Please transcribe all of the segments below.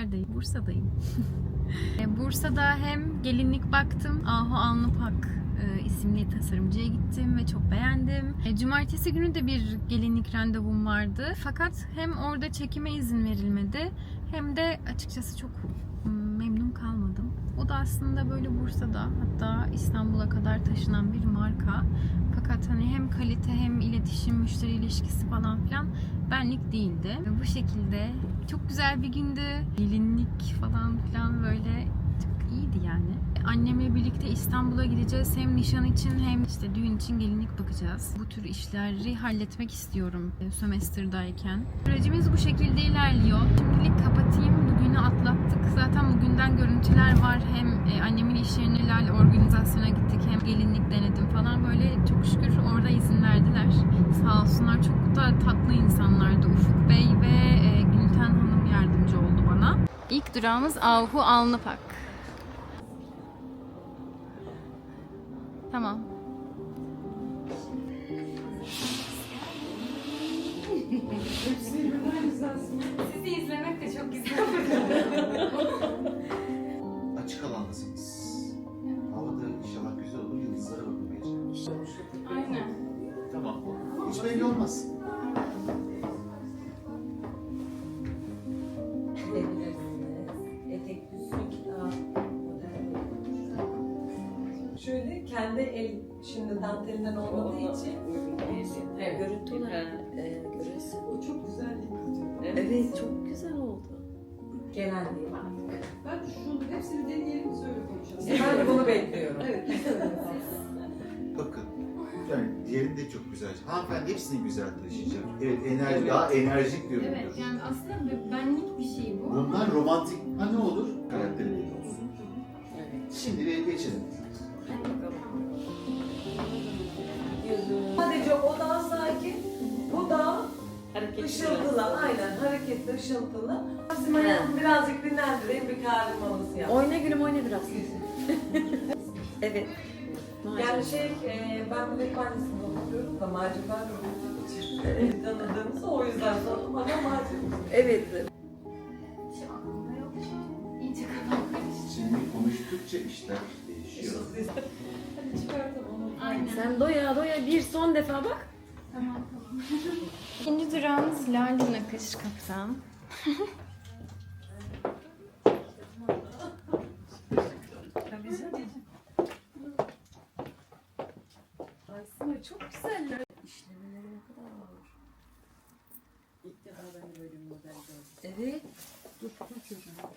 Neredeyim? Bursa'dayım. E, Bursa'da hem gelinlik baktım, Ahu Alnıpak e, isimli tasarımcıya gittim ve çok beğendim. E, Cumartesi günü de bir gelinlik randevum vardı. Fakat hem orada çekime izin verilmedi hem de açıkçası çok memnun kalmadım. O da aslında böyle Bursa'da hatta İstanbul'a kadar taşınan bir marka. Fakat hani hem kalite hem iletişim, müşteri ilişkisi falan filan benlik değildi. Bu şekilde çok güzel bir gündü. Gelinlik falan filan böyle çok iyiydi yani. Annemle birlikte İstanbul'a gideceğiz. Hem nişan için hem işte düğün için gelinlik bakacağız. Bu tür işleri halletmek istiyorum e, sömestr'dayken. Sürecimiz bu şekilde ilerliyor. Şimdilik kapatayım. Bugünü atlattık. Zaten bugünden görüntüler var. Hem e, annemin iş yerine Lale organizasyona gittik. Hem gelinlik denedim falan. Böyle çok şükür orada izin verdiler. Sağ olsunlar. Çok da tatlı insanlardı. Ufuk Bey ve e, Gülten Hanım yardımcı oldu bana. İlk durağımız Ahu Alnıpak. Tamam. Sizi izlemek de çok güzel. Açık alandasınız. Hava da inşallah güzel olur. Yıldızlara bakmaya çalışın. Aynen. Tamam. Hiç belli olmaz. Şöyle kendi el şimdi dantelinden olmadığı için Evet. görüntü olarak e, görüyorsun. O çok güzel yıkatıyor. Evet çok güzel oldu. Genel değil. Ben şunu hepsini deneyelim söyle konuşalım. Ben de bunu bekliyorum. Evet. Bakın. Yani diğeri de çok güzel. Hanımefendi hepsini güzel taşıyacak. Evet enerji, daha enerjik görünüyor. Evet yani aslında benlik bir şey bu. Bunlar romantik. Ha ne olur? Karakteri belli olsun. Şimdi bir geçelim. Sadece o daha sakin, bu daha ışıltılı. Aynen hareketli, ışıltılı. Bizim hayatım birazcık dinlendireyim bir kahve molası yap. Oyna gülüm oyna biraz. evet. Yani şey, e, ben Melek Mahallesi'nde oturuyorum da macunlar evet. tanıdığımız o yüzden sanırım ama macun. Evet. Şu aklımda yok. İyice kafam karıştı. Şimdi konuştukça işler değişiyor. Hadi çıkartalım onu. Aynen. Sen doya doya bir son defa bak. Tamam. İkinci durağımız Lale Nakış Kaptan. Aslında çok güzeller. İşlemeleri ne kadar ağır. İlk defa ben böyle bir model gördüm. Evet. Dur dur çocuğum.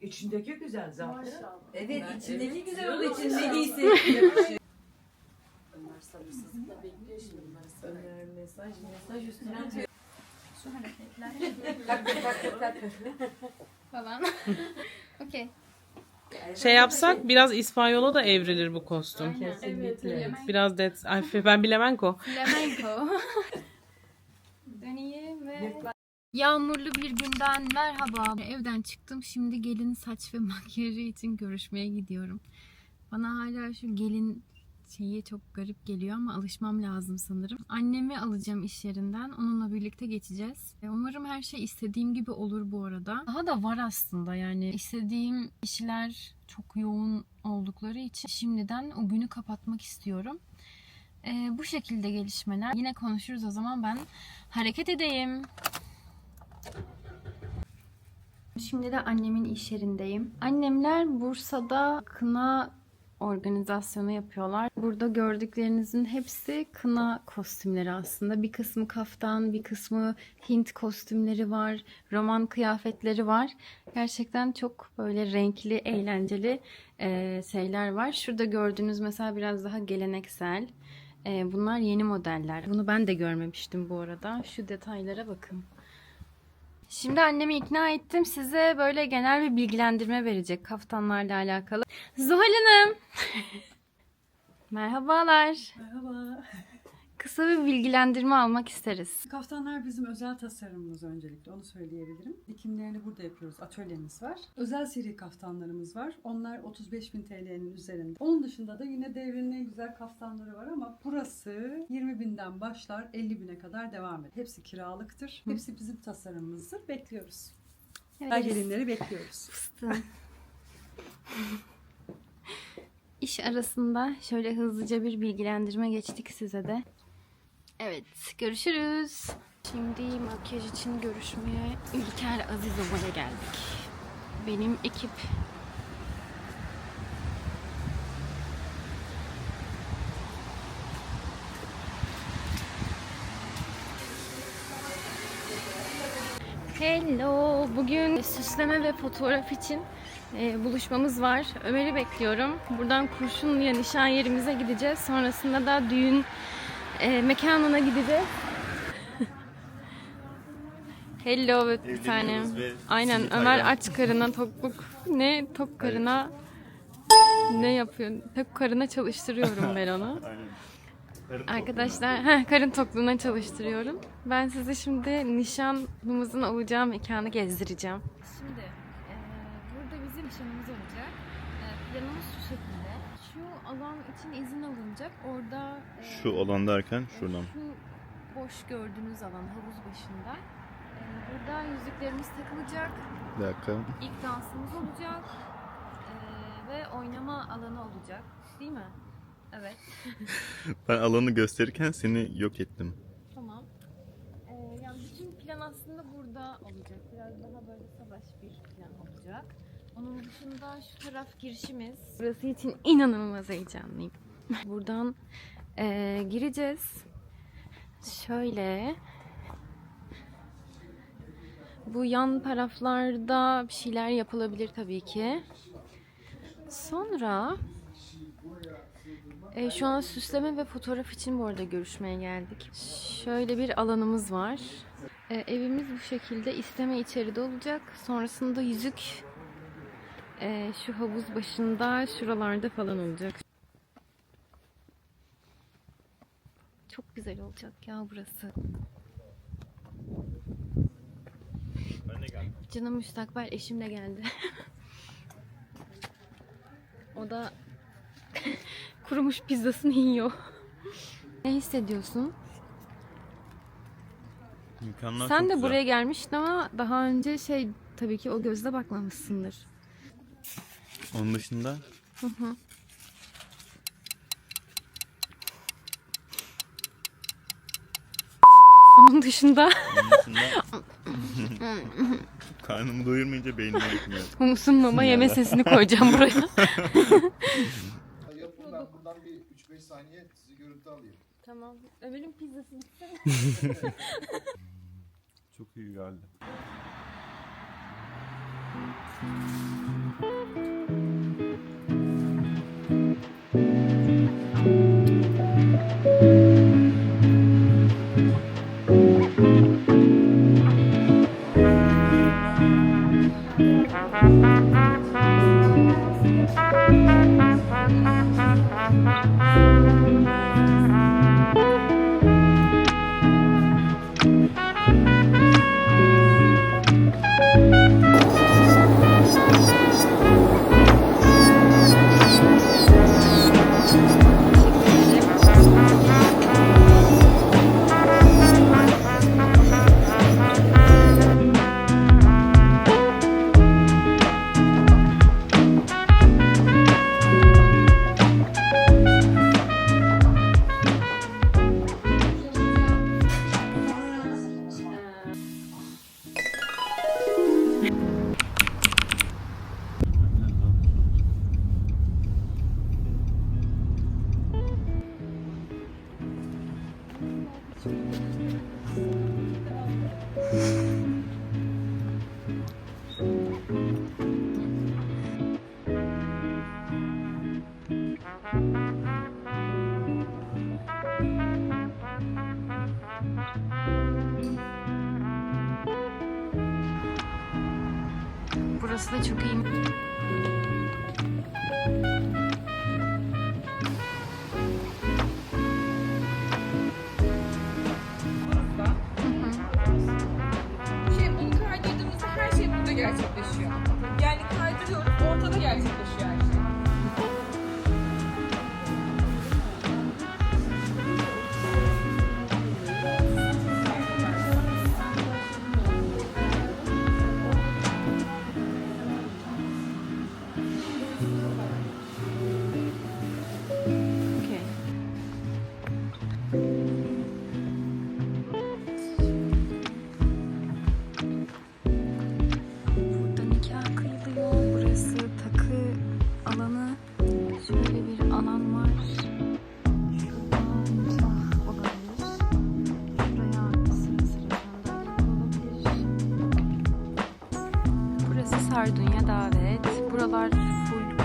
İçindeki güzel zaten. Evet Ben- içindeki evet, güzel olduğu için iyisi. Yakışıyor. Ömer sabırsızlıkla bekliyor şimdi bunları. Ömer mesaj mesaj üstüne atıyor. Şu hareketler Tak tak tak tak. falan. Okey. Şey yapsak biraz İspanyola da evrilir bu kostüm. Aynen. Kesinlikle. Biraz det Ay, ben bilemenko. Flamenco. Döneyim ve... Yağmurlu bir günden merhaba. Evden çıktım. Şimdi gelin saç ve makyajı için görüşmeye gidiyorum. Bana hala şu gelin şeyi çok garip geliyor ama alışmam lazım sanırım. Annemi alacağım iş yerinden. Onunla birlikte geçeceğiz. E, Umarım her şey istediğim gibi olur bu arada. Daha da var aslında yani istediğim işler çok yoğun oldukları için şimdiden o günü kapatmak istiyorum. Ee, bu şekilde gelişmeler. Yine konuşuruz o zaman ben hareket edeyim. Şimdi de annemin iş yerindeyim. Annemler Bursa'da kına organizasyonu yapıyorlar. Burada gördüklerinizin hepsi kına kostümleri aslında. Bir kısmı kaftan, bir kısmı Hint kostümleri var, roman kıyafetleri var. Gerçekten çok böyle renkli, eğlenceli e, şeyler var. Şurada gördüğünüz mesela biraz daha geleneksel. E, bunlar yeni modeller. Bunu ben de görmemiştim bu arada. Şu detaylara bakın. Şimdi annemi ikna ettim. Size böyle genel bir bilgilendirme verecek kaftanlarla alakalı. Zuhal Hanım. Merhabalar. Merhaba. Kısa bir bilgilendirme almak isteriz. Kaftanlar bizim özel tasarımımız öncelikle onu söyleyebilirim. Dikimlerini burada yapıyoruz. Atölyemiz var. Özel seri kaftanlarımız var. Onlar 35.000 TL'nin üzerinde. Onun dışında da yine devrenin en güzel kaftanları var ama burası 20.000'den başlar 50.000'e kadar devam eder. Hepsi kiralıktır. Hepsi bizim tasarımımızdır. Bekliyoruz. Her gelinleri bekliyoruz. Fıstığım. İş arasında şöyle hızlıca bir bilgilendirme geçtik size de. Evet, görüşürüz. Şimdi makyaj için görüşmeye İlker Azizova'ya geldik. Benim ekip. Hello. Bugün süsleme ve fotoğraf için e, buluşmamız var. Ömer'i bekliyorum. Buradan Kurşunlu'ya nişan yerimize gideceğiz. Sonrasında da düğün e, mekanına gideceğiz. Hello bir tane. Aynen Ömer aç karına tokluk. Ne tok karına ne yapıyor? Tok karına çalıştırıyorum ben onu. Arkadaşlar, heh, karın tokluğuna çalıştırıyorum. Ben size şimdi nişanımızın olacağı mekanı gezdireceğim. Şimdi eee, burada bizim nişanımız olacak. Eee, planımız şu şekilde. Alan için izin alınacak. Orada eee, Şu olan derken e, şuradan. Şu boş gördüğünüz alan havuz başında. Eee, burada yüzüklerimiz takılacak. Bir dakika. İlk dansımız olacak. Eee, ve oynama alanı olacak. Değil mi? Evet. Ben alanı gösterirken seni yok ettim. Tamam. Ee, yani bütün plan aslında burada olacak. Biraz daha böyle salaş bir plan olacak. Onun dışında şu taraf girişimiz. Burası için inanılmaz heyecanlıyım. Buradan eee, gireceğiz. Şöyle. Bu yan taraflarda bir şeyler yapılabilir tabii ki. Sonra e, şu an süsleme ve fotoğraf için bu arada görüşmeye geldik. Şöyle bir alanımız var. E, evimiz bu şekilde isteme içeride olacak. Sonrasında yüzük e, şu havuz başında şuralarda falan olacak. Çok güzel olacak ya burası. Ben de geldim. Canım müstakbel eşim de geldi. o da kurumuş pizzasını yiyor. ne hissediyorsun? Mükemmel Sen de güzel. buraya gelmiştin ama daha önce şey tabii ki o gözle bakmamışsındır. Onun dışında Onun dışında onun dışında karnımı doyurmayınca beynim yetmiyor. humusun mama yeme sesini koyacağım buraya. Yapın ben buradan bir 3-5 saniye sizi görüntü alayım. tamam. Ömer'in pizzası bitti. Çok iyi geldi. Burası çok iyi. Şey, bunu kaydırdığımızda her şey burada gerçekleşiyor. Yani kaydırıyoruz, ortada gerçekleşiyor her. Şey.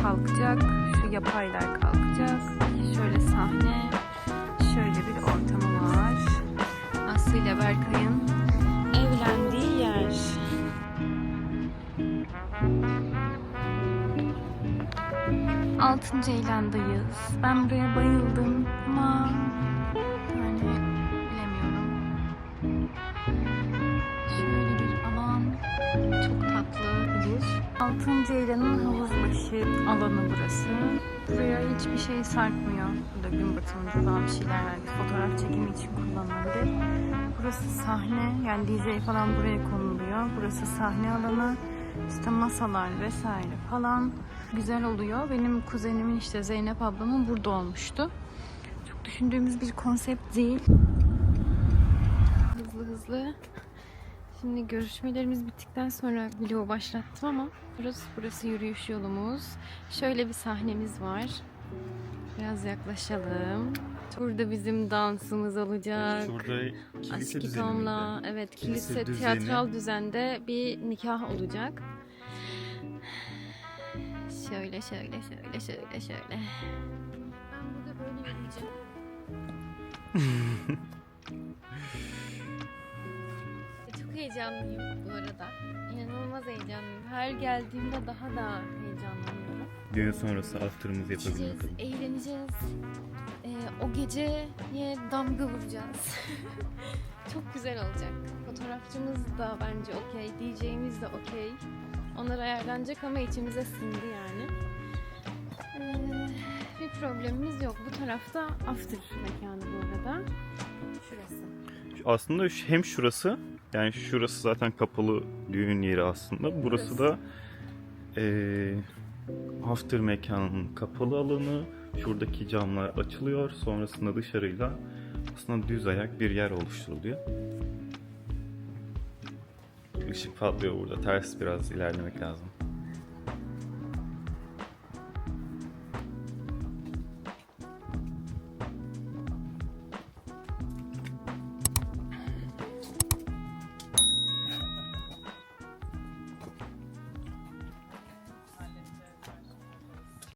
Kalkacak. Şu yapaylar kalkacak. Şöyle sahne. Şöyle bir ortamı var. Aslı ile Berkay'ın evlendiği yer. Altıncı Eylül'dayız. Ben buraya bayıldım ama bir. Altıncı Eylül'ün havuz başı alanı burası. Buraya hiçbir şey sarkmıyor. Burada gün batımında falan bir şeyler. Bir fotoğraf çekimi için kullanılabilir. Burası sahne. Yani DJ falan buraya konuluyor. Burası sahne alanı. İşte masalar vesaire falan güzel oluyor. Benim kuzenimin işte Zeynep ablamın burada olmuştu. Çok düşündüğümüz bir konsept değil. Hızlı hızlı. Şimdi görüşmelerimiz bittikten sonra vlogu başlattım ama burası, burası yürüyüş yolumuz. Şöyle bir sahnemiz var. Biraz yaklaşalım. Burada bizim dansımız olacak. Şurada kilise Aski düzeni miydi? Tom'la evet kilise, Kilise düzeni. tiyatral düzende bir nikah olacak. Şöyle şöyle şöyle şöyle şöyle. Ben burada böyle yürüyeceğim. Çok heyecanlıyım bu arada. İnanılmaz heyecanlıyım. Her geldiğimde daha da heyecanlanıyorum. Düğün sonrası after'ımızı yapalım bakalım. eğleneceğiz. Ee, o geceye damga vuracağız. Çok güzel olacak. Fotoğrafçımız da bence okey, DJ'miz de okey. Onlar ayarlanacak ama içimize sindi yani. Ee, bir problemimiz yok. Bu tarafta after mekanı bu arada. Şurası. Aslında hem şurası yani şurası zaten kapalı düğün yeri aslında. Burası da eee after mekanın kapalı alanı. Şuradaki camlar açılıyor. Sonrasında dışarıyla aslında düz ayak bir yer oluşturuluyor. Işık patlıyor burada. Ters biraz ilerlemek lazım.